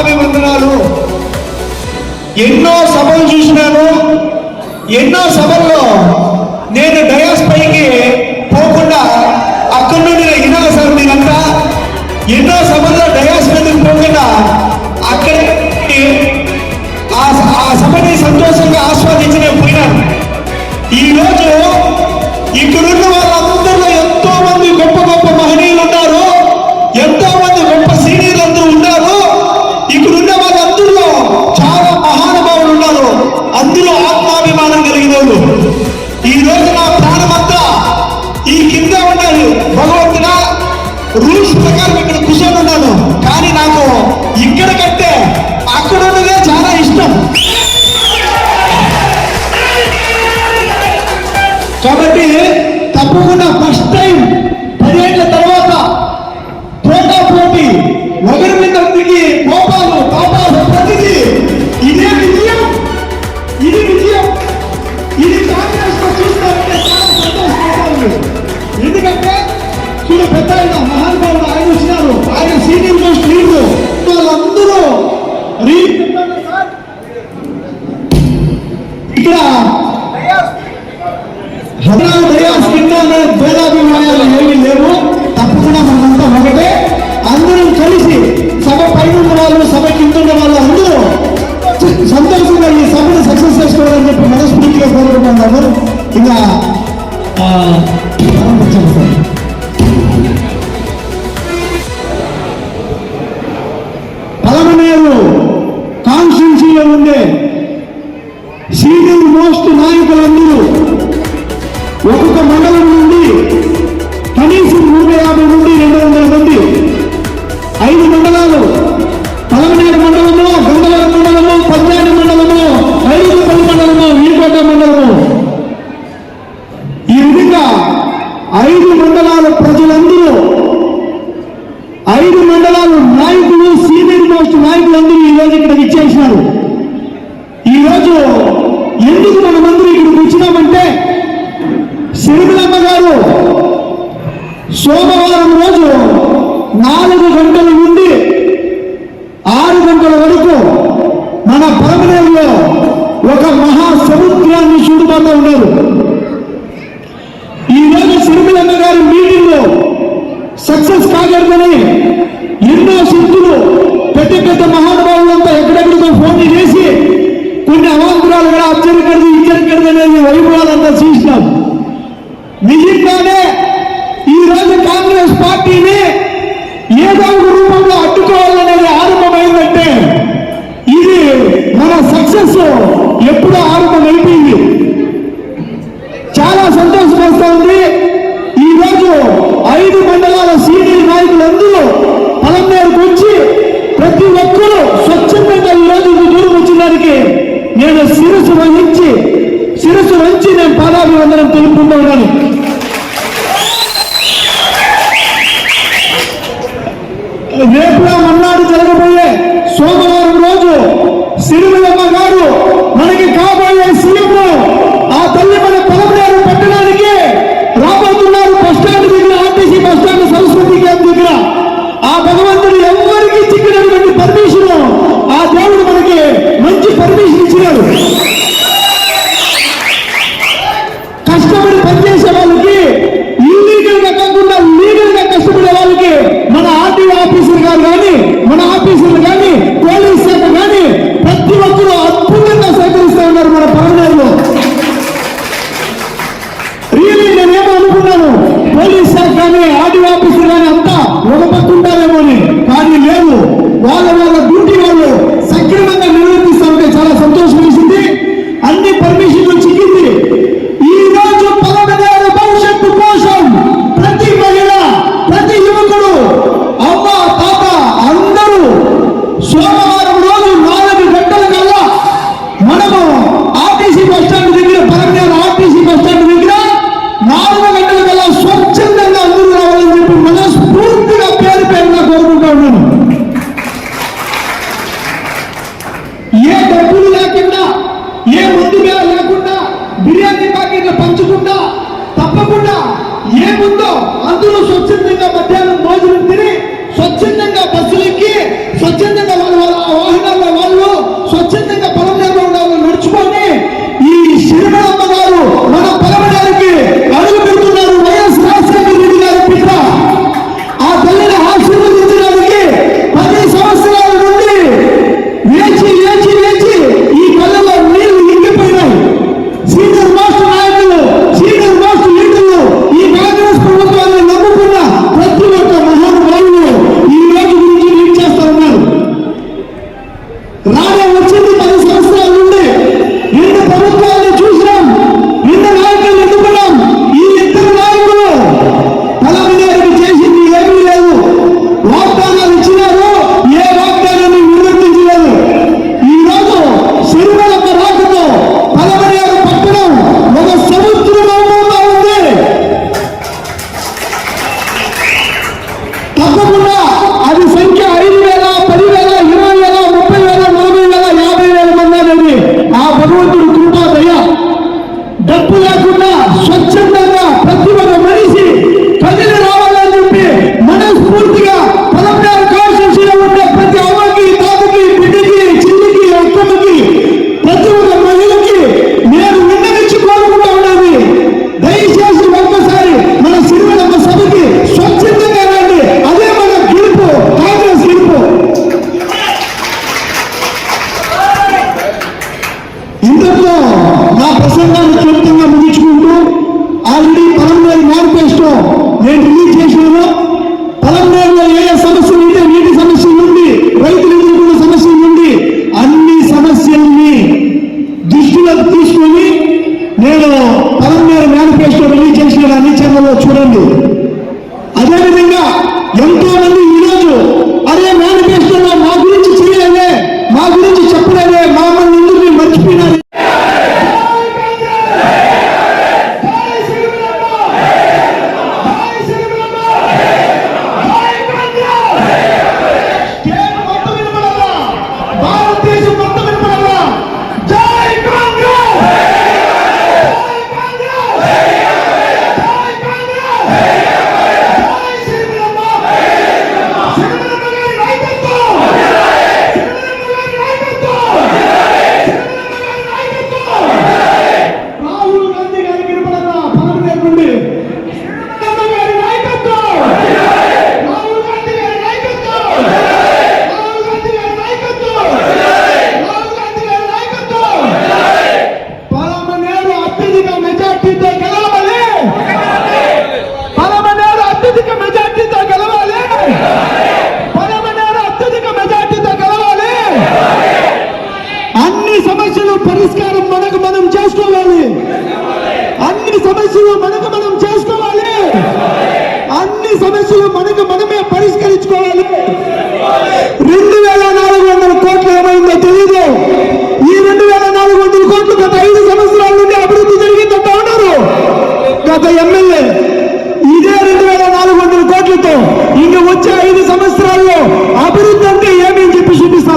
పాదాభివందనాలు ఎన్నో సభలు చూసినాను. ఎన్నో సభల్లో నేను డయాస్ పైకి పోకుండా అక్కడి నుండి ఇనాల సార్ నేనంతా ఎన్నో సభల్లో డయాస్ మీదకి పోకుండా అక్కడ ఆ సభని సంతోషంగా ఆస్వాదించి నేను పోయినాను. ఈరోజు ఇక్కడున్న వాళ్ళు నుంచి నేను పాదాభివందనం తెలుపుకుంటూ ఉన్నాను రేపు మన్నాడు జరగబోయే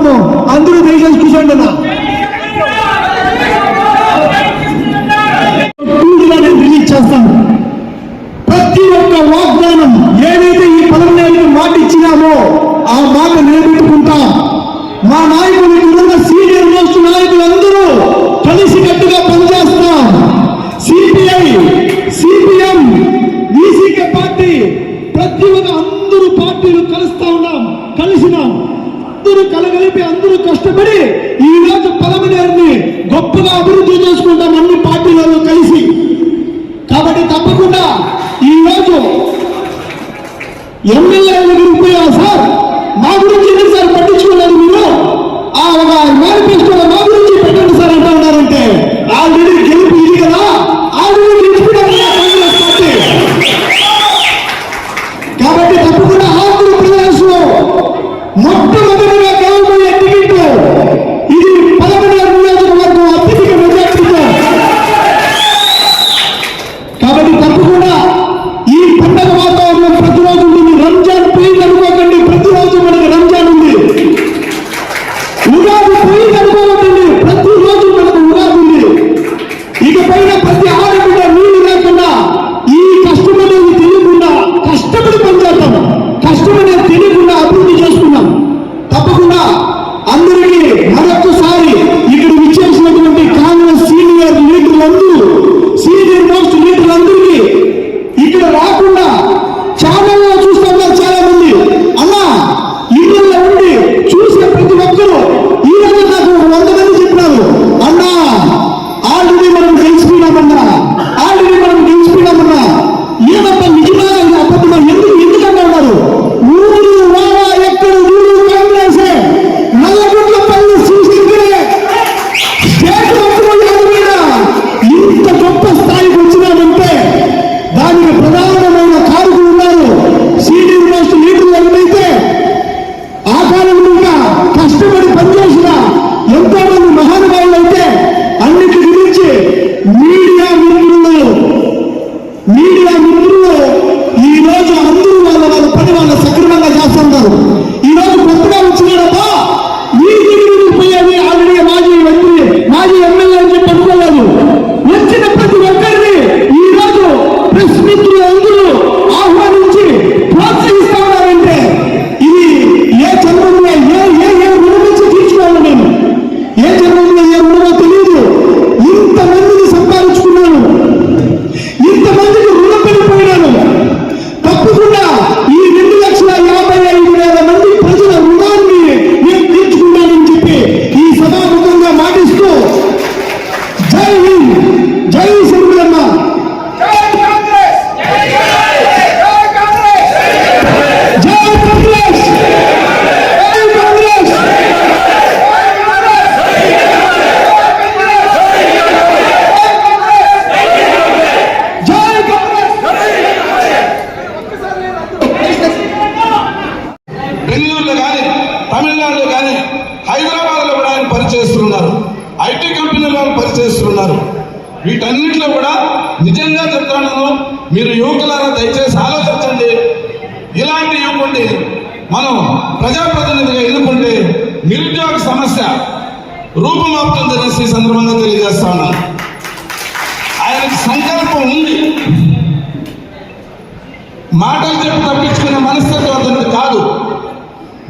కూర్చుంటాము అందరూ దేశాలు చూసండి చేస్తాను. ప్రతి ఒక్క వాగ్దానం ఏదైతే ఈ పదం మాట ఇచ్చినామో ఆ మాట నేను చెప్పి అందరూ కష్టపడి ఈ రోజు పదమనేరుని గొప్పగా అభివృద్ధి చేసుకుంటాం అన్ని పార్టీలలో కలిసి. కాబట్టి తప్పకుండా ఈ రోజు ఎమ్మెల్యే దగ్గరికి పోయా సార్ మా గురించి సార్ పట్టించుకున్నారు మీరు? ఆ ఒక మేనిఫెస్టోలో మా గురించి పెట్టండి సార్ అంటూ ఉన్నారంటే. ఆల్రెడీ గెలుపు ఇది కదా. కాబట్టి తప్పకుండా ఆంధ్రప్రదేశ్లో మొట్ట సమస్య రూపమాపుతుందని ఈ సందర్భంగా తెలియజేస్తా ఉన్నాను. ఆయన సంకల్పం ఉంది. మాటలు చెప్పి తప్పించుకునే మనస్తత్వం కాదు.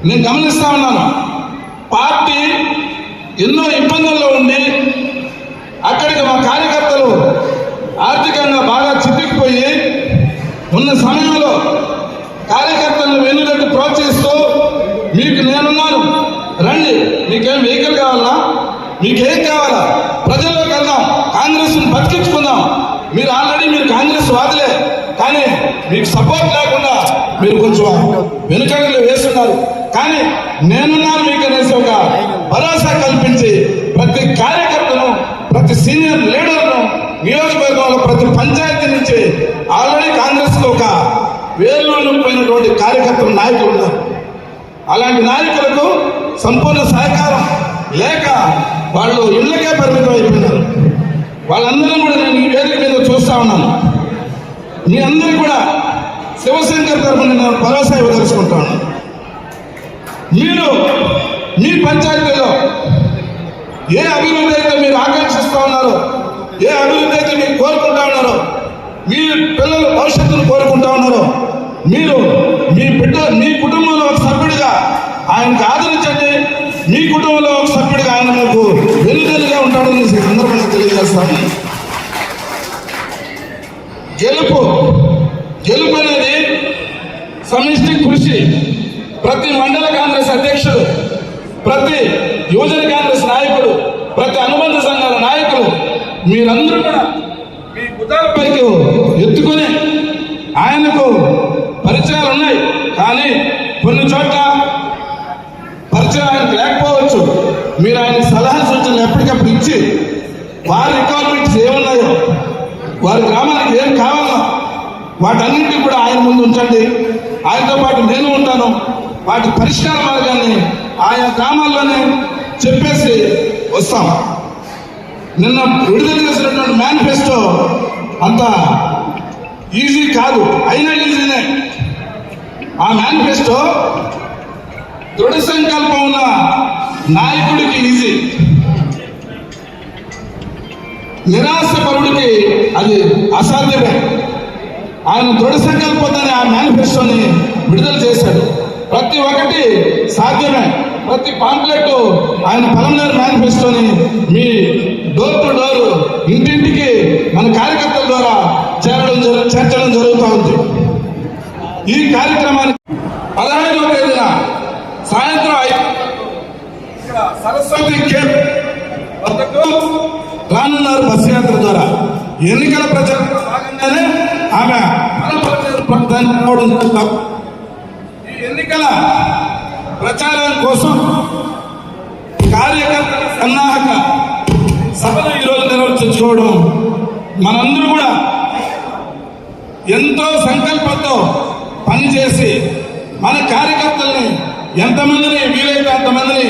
నేను గమనిస్తా ఉన్నాను. పార్టీ ఎన్నో ఇబ్బందుల్లో ఉండి మీకేం కావాలా? ప్రజల్లోకి వెళ్దాం కాంగ్రెస్ బతికించుకుందాం. మీరు ఆల్రెడీ మీరు కాంగ్రెస్ వాదలే. కానీ మీకు సపోర్ట్ లేకుండా మీరు కొంచెం వెనుకలు వేస్తున్నారు. కానీ నేనున్నాను మీకు అనేసి ఒక భరోసా కల్పించి ప్రతి కార్యకర్తను ప్రతి సీనియర్ లీడర్ను నియోజకవర్గంలో ప్రతి పంచాయతీ నుంచి ఆల్రెడీ కాంగ్రెస్ ఒక వేలు నింపినటువంటి కార్యకర్తలు నాయకులు ఉన్నారు. అలాంటి నాయకులకు సంపూర్ణ సహకారం లేక వాళ్ళు ఇళ్ళకే పరిమితం అయిపోయినారు వాళ్ళందరూ కూడా నేను ఈ వేదిక మీద చూస్తా ఉన్నాను. మీ అందరూ కూడా శివశంకర్ తరపున నేను భరోసా ఇవ్వదలుచుకుంటాను మీరు మీ పంచాయతీలో ఏ అభివృద్ధి అయితే మీరు ఆకాంక్షిస్తూ ఉన్నారో ఏ అభివృద్ధి అయితే మీరు కోరుకుంటా ఉన్నారో మీ పిల్లల భవిష్యత్తును కోరుకుంటా ఉన్నారో మీరు మీ బిడ్డ మీ కుటుంబంలో ఒక సభ్యుడిగా ఆయనకు ఆదరించండి. మీ కుటుంబంలో ఒక సభ్యుడిగా ఆయన మీకు ఈ సందర్భంగా తెలియజేస్తాను. గెలుపు గెలుపు అనేది సమిష్టి కృషి. ప్రతి మండల కాంగ్రెస్ అధ్యక్షుడు ప్రతి యువజన కాంగ్రెస్ నాయకుడు ప్రతి అనుబంధ సంఘాల నాయకులు మీరందరూ కూడా మీ కుదాలపైకి ఎత్తుకొని ఆయనకు పరిచయాలు ఉన్నాయి. కానీ కొన్ని చోట్ల వారి రిక్వైర్మెంట్స్ ఏమున్నాయో వారి గ్రామానికి ఏం కావాలో వాటన్నింటినీ కూడా ఆయన ముందు ఉంచండి. ఆయనతో పాటు నేను ఉంటాను. వాటి పరిష్కార మార్గాన్ని ఆయా గ్రామాల్లోనే చెప్పేసి వస్తాం. నిన్న విడుదల చేసినటువంటి మేనిఫెస్టో అంత ఈజీ కాదు. అయినా ఈజీనే ఆ మేనిఫెస్టో దృఢ సంకల్పం ఉన్న నాయకుడికి ఈజీ నిరాశపరుడికి అది అసాధ్యమే. ఆయన దృఢ సంకల్పంతోనే ఆ మేనిఫెస్టోని విడుదల చేశాడు. ప్రతి ఒక్కటి సాధ్యమే. ప్రతి పాంప్లెట్ ఆయన పలమనేరు మేనిఫెస్టోని మీ డోర్ టు డోర్ ఇంటింటికి మనందరూ కూడా ఎంతో సంకల్పంతో పనిచేసి మన కార్యకర్తల్ని ఎంతమందిని వీలైతే అంతమందిని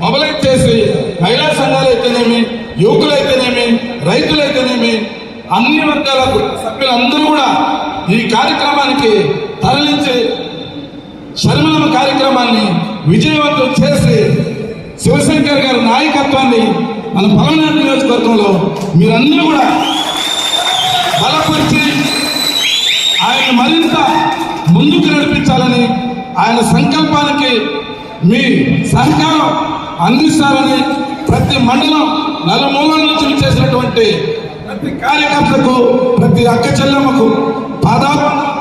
మొబలైజ్ చేసి మహిళా సంఘాలు అయితేనేమి యువకులైతేనేమి రైతులైతేనేమి అన్ని వర్గాల సభ్యులందరూ కూడా ఈ కార్యక్రమానికి తరలించి శర్మలమ్మ కార్యక్రమాన్ని విజయవంతం చేసి శివశంకర్ గారి నాయకత్వాన్ని మన పలనాడు నియోజకవర్గంలో మీరందరూ కూడా బలపరిచి ఆయన మరింత ముందుకు నడిపించాలని ఆయన సంకల్పానికి మీ సహకారం అందిస్తారని ప్రతి మండలం నలుమూలల నుంచి చేసినటువంటి ప్రతి కార్యకర్తకు ప్రతి అక్క చెల్లెమ్మకు పాదాభివందనాలు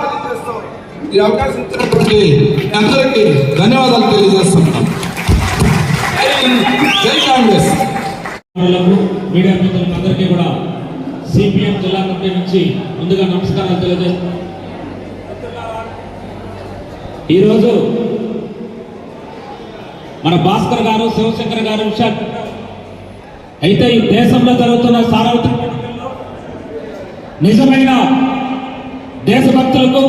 ఈ అవకాశం ఇచ్చినటువంటి అందరికీ ధన్యవాదాలు తెలియజేస్తున్నాను. జై కాంగ్రెస్. మీడియా అందరికీ కూడా సిపిఎం జిల్లా కమిటీ నుంచి ముందుగా నమస్కారాలు తెలియజేస్తున్నాం ఈరోజు మన భాస్కర్ గారు శివశంకర్ గారు విషయాలు అయితే ఈ దేశంలో జరుగుతున్న సార్వత్రిక నిజమైన దేశభక్తులకు